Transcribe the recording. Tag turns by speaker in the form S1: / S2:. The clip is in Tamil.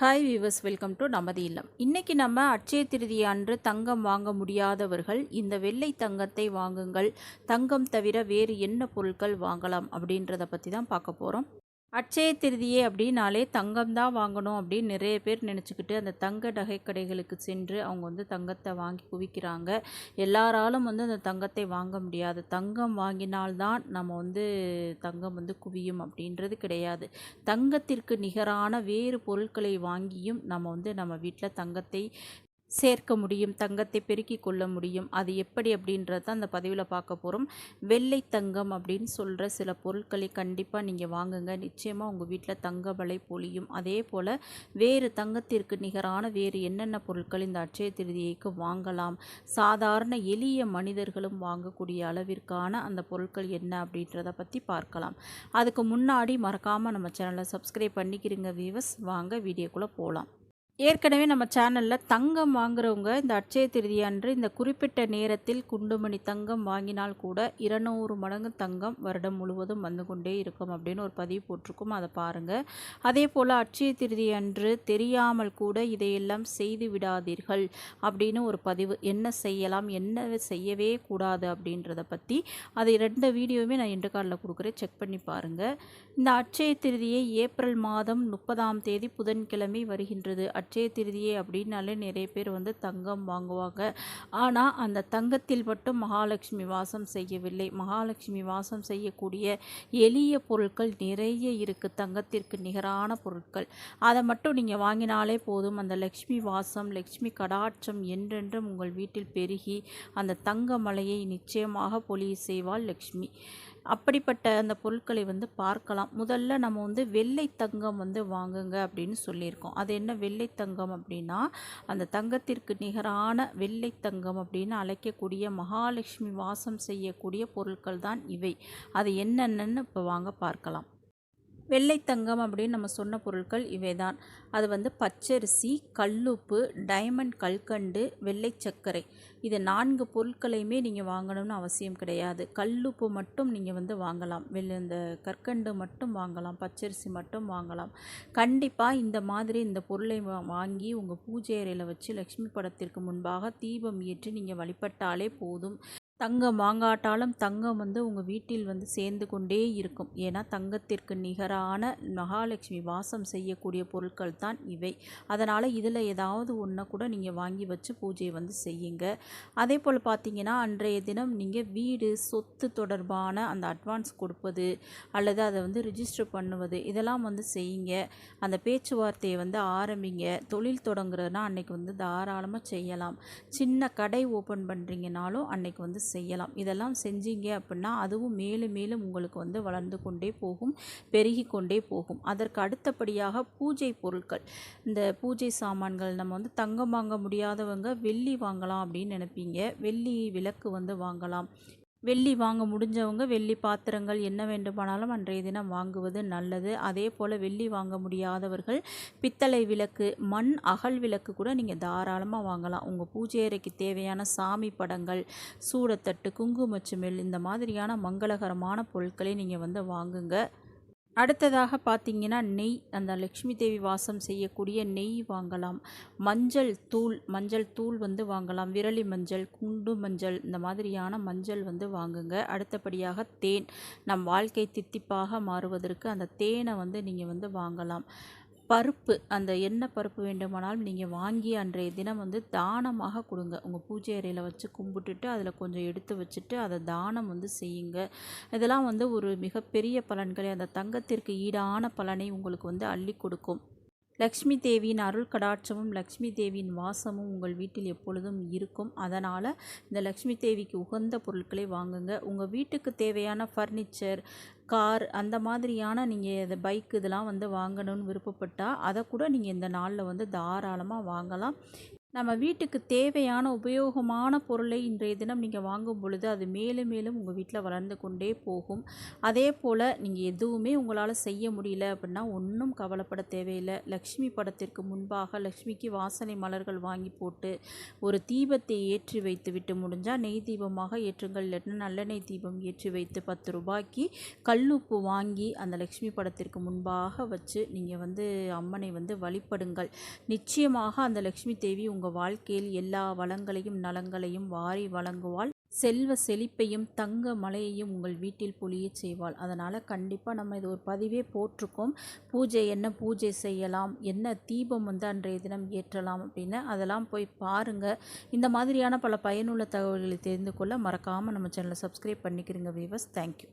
S1: ஹாய் வீவர்ஸ் வெல்கம் டு நமது இல்லம். இன்றைக்கி நம்ம அட்சய திருதி அன்று தங்கம் வாங்க முடியாதவர்கள் இந்த வெள்ளை தங்கத்தை வாங்குங்கள். தங்கம் தவிர வேறு என்ன பொருட்கள் வாங்கலாம் அப்படின்றத பற்றி தான் பார்க்க போகிறோம் அட்சய திருதியே அப்படின்னாலே தங்கம் தான் வாங்கணும் அப்படின்னு நிறைய பேர் நினச்சிக்கிட்டு அந்த தங்க நகை கடைகளுக்கு சென்று அவங்க வந்து தங்கத்தை வாங்கி குவிக்கிறாங்க. எல்லாராலும் வந்து அந்த தங்கத்தை வாங்க முடியாது. தங்கம் வாங்கினால்தான் நம்ம வந்து தங்கம் வந்து குவியும் அப்படின்றது கிடையாது. தங்கத்திற்கு நிகரான வேறு பொருட்களை வாங்கியும் நம்ம வந்து நம்ம வீட்டில் தங்கத்தை சேர்க்க முடியும் தங்கத்தை பெருக்கிக் கொள்ள முடியும். அது எப்படி அப்படின்றத அந்த பதிவில் பார்க்க போகிறோம் வெள்ளை தங்கம் அப்படின்னு சொல்கிற சில பொருட்களை கண்டிப்பாக நீங்கள் வாங்குங்க. நிச்சயமாக உங்கள் வீட்டில் தங்க வலை பொழியும். அதே போல் வேறு தங்கத்திற்கு நிகரான வேறு என்னென்ன பொருட்கள் இந்த அட்சய திருதியைக்கு வாங்கலாம்? சாதாரண எளிய மனிதர்களும் வாங்கக்கூடிய அளவிற்கான அந்த பொருட்கள் என்ன அப்படின்றத பற்றி பார்க்கலாம். அதுக்கு முன்னாடி மறக்காமல் நம்ம சேனலை சப்ஸ்கிரைப் பண்ணிக்கிறீங்க வியூவர்ஸ் வாங்க வீடியோக்குள்ளே போகலாம் ஏற்கனவே நம்ம சேனலில் தங்கம் வாங்குறவங்க இந்த அட்சய திருதி அன்று இந்த குறிப்பிட்ட நேரத்தில் குண்டுமணி தங்கம் வாங்கினால் கூட இருநூறு மடங்கு தங்கம் வருடம் முழுவதும் வந்து கொண்டே இருக்கும் அப்படின்னு ஒரு பதிவு போட்டிருக்கோம். அதை பாருங்கள் அதே போல் அட்சய திருதி அன்று தெரியாமல் கூட இதையெல்லாம் செய்து விடாதீர்கள் அப்படின்னு ஒரு பதிவு. என்ன செய்யலாம்? என்ன செய்யவே கூடாது அப்படின்றத பற்றி அது ரெண்டு வீடியோவுமே நான் இன்று காலில் கொடுக்குறேன். செக் பண்ணி பாருங்கள் இந்த அட்சய திருதியை ஏப்ரல் மாதம் முப்பதாம் தேதி புதன்கிழமை வருகின்றது. அச்சய திருதியை அப்படின்னாலே நிறைய பேர் வந்து தங்கம் வாங்குவாங்க. ஆனால் அந்த தங்கத்தில் மட்டும் மகாலட்சுமி வாசம் செய்யவில்லை. மகாலட்சுமி வாசம் செய்யக்கூடிய எளிய பொருட்கள் நிறைய இருக்குது தங்கத்திற்கு நிகரான பொருட்கள். அதை மட்டும் நீங்கள் வாங்கினாலே போதும். அந்த லக்ஷ்மி வாசம் லக்ஷ்மி கடாட்சம் என்றென்றும் உங்கள் வீட்டில் பெருகி அந்த தங்க மலையை நிச்சயமாக பொலிய செய்வாள் லக்ஷ்மி அப்படிப்பட்ட அந்த பொருட்களை வந்து பார்க்கலாம். முதல்ல நம்ம வந்து வெள்ளை தங்கம் வந்து வாங்குங்க அப்படின்னு சொல்லியிருக்கோம். அது என்ன வெள்ளை தங்கம் அப்படின்னா அந்த தங்கத்திற்கு நிகரான வெள்ளை தங்கம் அப்படின்னு அழைக்கக்கூடிய மகாலட்சுமி வாசம் செய்யக்கூடிய பொருட்கள் தான் இவை. அது என்னென்னு இப்போ வாங்க பார்க்கலாம். வெள்ளை தங்கம் அப்படின்னு நம்ம சொன்ன பொருட்கள் இவை தான் அது வந்து பச்சரிசி கல்லுப்பு டைமண்ட் கல்கண்டு வெள்ளை சர்க்கரை. இது நான்கு பொருட்களையுமே நீங்கள் வாங்கணும்னு அவசியம் கிடையாது. கல்லுப்பு மட்டும் நீங்கள் வந்து வாங்கலாம். வெள்ளை இந்த கற்கண்டு மட்டும் வாங்கலாம். பச்சரிசி மட்டும் வாங்கலாம். கண்டிப்பாக இந்த மாதிரி இந்த பொருளை வாங்கி உங்கள் பூஜை அறையில் வச்சு லக்ஷ்மி படத்திற்கு முன்பாக தீபம் ஏற்றி நீங்கள் வழிபட்டாலே போதும். தங்கம் வாங்காட்டாலும் தங்கம் வந்து உங்கள் வீட்டில் வந்து சேர்ந்து கொண்டே இருக்கும். ஏன்னா தங்கத்திற்கு நிகரான மகாலட்சுமி வாசம் செய்யக்கூடிய பொருட்கள் தான் இவை. அதனால் இதில் ஏதாவது ஒன்றை கூட நீங்கள் வாங்கி வச்சு பூஜையை வந்து செய்யுங்க. அதே போல் பார்த்தீங்கன்னா அன்றைய தினம் நீங்கள் வீடு சொத்து தொடர்பான அந்த அட்வான்ஸ் கொடுப்பது அல்லது அதை வந்து ரிஜிஸ்டர் பண்ணுவது இதெல்லாம் வந்து செய்யுங்க. அந்த பேச்சுவார்த்தையை வந்து ஆரம்பிங்க. தொழில் தொடங்குறதுனா அன்னைக்கு வந்து தாராளமாக செய்யலாம். சின்ன கடை ஓப்பன் பண்ணுறீங்கனாலும் அன்றைக்கி வந்து செய்யலாம். இதெல்லாம் செஞ்சீங்க அப்படின்னா அதுவும் மேலும் மேலும் உங்களுக்கு வந்து வளர்ந்து கொண்டே போகும் பெருகி கொண்டே போகும். அதற்கு அடுத்தபடியாக பூஜை பொருட்கள். இந்த பூஜை சாமான்கள் நம்ம வந்து தங்கம் வாங்க முடியாதவங்க வெள்ளி வாங்கலாம் அப்படின்னு நினைப்பீங்க. வெள்ளி விளக்கு வந்து வாங்கலாம். வெள்ளி வாங்க முடிஞ்சவங்க வெள்ளி பாத்திரங்கள் என்ன வேண்டுமானாலும் அன்றைய தினம் வாங்குவது நல்லது. அதே போல் வெள்ளி வாங்க முடியாதவர்கள் பித்தளை விளக்கு மண் அகல் விளக்கு கூட நீங்கள் தாராளமாக வாங்கலாம். உங்கள் பூஜை அறைக்கு தேவையான சாமி படங்கள் சூடத்தட்டு குங்குமச்சுமெல் இந்த மாதிரியான மங்களகரமான பொருட்களை நீங்கள் வந்து வாங்குங்க. அடுத்ததாக பார்த்தீங்கன்னா நெய் அந்த லக்ஷ்மி தேவி வாசம் செய்யக்கூடிய நெய் வாங்கலாம். மஞ்சள் தூள் மஞ்சள் தூள் வந்து வாங்கலாம். விரலி மஞ்சள் குண்டு மஞ்சள் இந்த மாதிரியான மஞ்சள் வந்து வாங்குங்க. அடுத்தபடியாக தேன். நம் வாழ்க்கை தித்திப்பாக மாறுவதற்கு அந்த தேனை வந்து நீங்கள் வந்து வாங்கலாம். பருப்பு அந்த என்ன பருப்பு வேண்டுமானாலும் நீங்கள் வாங்கி அன்றைய தினம் வந்து தானமாக கொடுங்க. உங்கள் பூஜை அறையில் வச்சு கும்பிட்டுட்டு அதில் கொஞ்சம் எடுத்து வச்சுட்டு அதை தானம் வந்து செய்யுங்க. இதெல்லாம் வந்து ஒரு மிகப்பெரிய பலன்களை அந்த தங்கத்திற்கு ஈடான பலனை உங்களுக்கு வந்து அள்ளி கொடுக்கும். லக்ஷ்மி தேவியின் அருள் கடாட்சமும் லக்ஷ்மி தேவியின் வாசமும் உங்கள் வீட்டில் எப்பொழுதும் இருக்கும். அதனால் இந்த லக்ஷ்மி தேவிக்கு உகந்த பொருட்களை வாங்குங்க. உங்கள் வீட்டுக்கு தேவையான ஃபர்னிச்சர் கார் அந்த மாதிரியான நீங்கள் இந்த பைக் இதெல்லாம் வந்து வாங்கணும்னு விருப்பப்பட்டால் அதை கூட நீங்கள் இந்த நாளில் வந்து தாராளமாக வாங்கலாம். நம்ம வீட்டுக்கு தேவையான உபயோகமான பொருளை இன்றைய தினம் நீங்கள் வாங்கும் பொழுது அது மேலும் மேலும் உங்கள் வீட்டில் வளர்ந்து கொண்டே போகும். அதே போல் நீங்கள் எதுவுமே உங்களால் செய்ய முடியல அப்படின்னா ஒன்றும் கவலைப்பட தேவையில்லை. லக்ஷ்மி படத்திற்கு முன்பாக லக்ஷ்மிக்கு வாசனை மலர்கள் வாங்கி போட்டு ஒரு தீபத்தை ஏற்றி வைத்து விட்டு முடிஞ்சால் நெய் தீபமாக ஏற்றுங்கள். இல்லைன்னா நல்லெண்ணெய் தீபம் ஏற்றி வைத்து பத்து ரூபாய்க்கு கல்லுப்பு வாங்கி அந்த லக்ஷ்மி படத்திற்கு முன்பாக வச்சு நீங்கள் வந்து அம்மனை வந்து வழிபடுங்கள். நிச்சயமாக அந்த லக்ஷ்மி தேவி உங்கள் உங்கள் வாழ்க்கையில் எல்லா வளங்களையும் நலங்களையும் வாரி வழங்குவாள். செல்வ செழிப்பையும் தங்க மலையையும் உங்கள் வீட்டில் பொழியச் செய்வாள். அதனால் கண்டிப்பாக நம்ம இது ஒரு பதிவே போட்டிருக்கோம். பூஜை என்ன பூஜை செய்யலாம் என்ன தீபம் வந்து அன்றைய தினம் ஏற்றலாம் அப்படின்னு அதெல்லாம் போய் பாருங்கள் இந்த மாதிரியான பல பயனுள்ள தகவல்களை தெரிந்து கொள்ள மறக்காமல் நம்ம சேனலை சப்ஸ்கிரைப் பண்ணிக்கிறீங்க வீவர்ஸ் தேங்க்யூ